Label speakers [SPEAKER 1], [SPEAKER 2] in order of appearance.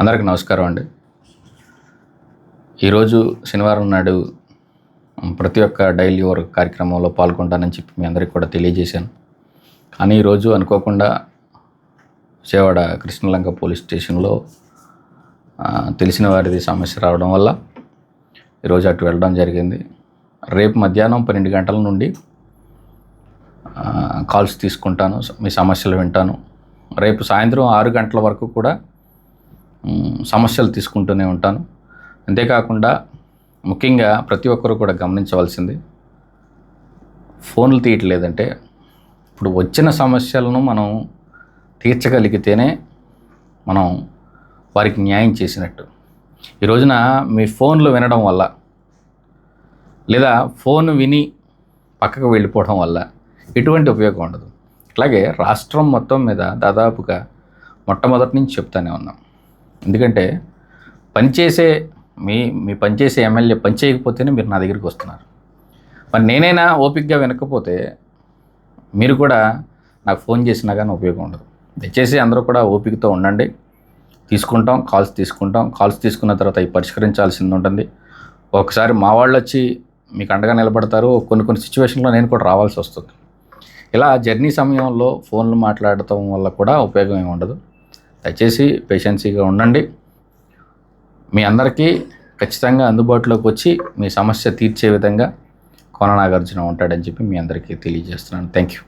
[SPEAKER 1] అందరికి నమస్కారం అండి. ఈరోజు శనివారం నాడు ప్రతి ఒక్క డైలీ వర్క్ కార్యక్రమంలో పాల్గొంటానని చెప్పి మీ అందరికి కూడా తెలియజేశాను. కానీ ఈరోజు అనుకోకుండా విజయవాడ కృష్ణలంక పోలీస్ స్టేషన్లో తెలిసిన వారిది సమస్య రావడం వల్ల ఈరోజు అటు వెళ్ళడం జరిగింది. రేపు మధ్యాహ్నం పన్నెండు గంటల నుండి కాల్స్ తీసుకుంటాను మీ సమస్యలు వింటాను. రేపు సాయంత్రం ఆరు గంటల వరకు కూడా సమస్యలు తీసుకుంటూనే ఉంటాను. అంతేకాకుండా ముఖ్యంగా ప్రతి ఒక్కరూ కూడా గమనించవలసింది ఫోన్లు తీయట్లేదంటే ఇప్పుడు వచ్చిన సమస్యలను మనం తీర్చగలిగితేనే మనం వారికి న్యాయం చేసినట్టు. ఈ రోజున మీ ఫోన్లు వినడం వల్ల లేదా ఫోన్ విని పక్కకు వెళ్ళిపోవడం వల్ల ఎటువంటి ఉపయోగం ఉండదు. అలాగే రాష్ట్రం మొత్తం మీద దాదాపుగా మొట్టమొదటి నుంచి చెప్తానే ఉన్నాం. ఎందుకంటే పనిచేసే మీ మీ పనిచేసే ఎమ్మెల్యే పని చేయకపోతేనే మీరు నా దగ్గరికి వస్తున్నారు. మరి నేనైనా ఓపికగా వినకపోతే మీరు కూడా నాకు ఫోన్ చేసినా కానీ ఉపయోగం ఉండదు. దయచేసి అందరూ కూడా ఓపికతో ఉండండి. తీసుకుంటాం కాల్స్ తీసుకుంటాం. కాల్స్ తీసుకున్న తర్వాత అవి పరిష్కరించాల్సింది ఉంటుంది. ఒకసారి మా వాళ్ళు వచ్చి మీకు అండగా నిలబడతారు. కొన్ని కొన్ని సిచ్యువేషన్లో నేను కూడా రావాల్సి వస్తుంది. ఇలా జర్నీ సమయంలో ఫోన్లు మాట్లాడటం వల్ల కూడా ఉపయోగం ఏమి ఉండదు. దయచేసి పేషెన్సీగా ఉండండి. మీ అందరికీ ఖచ్చితంగా అందుబాటులోకి వచ్చి మీ సమస్య తీర్చే విధంగా కోన నాగార్జున ఉంటాడని చెప్పి మీ అందరికీ తెలియజేస్తున్నాను. Thank you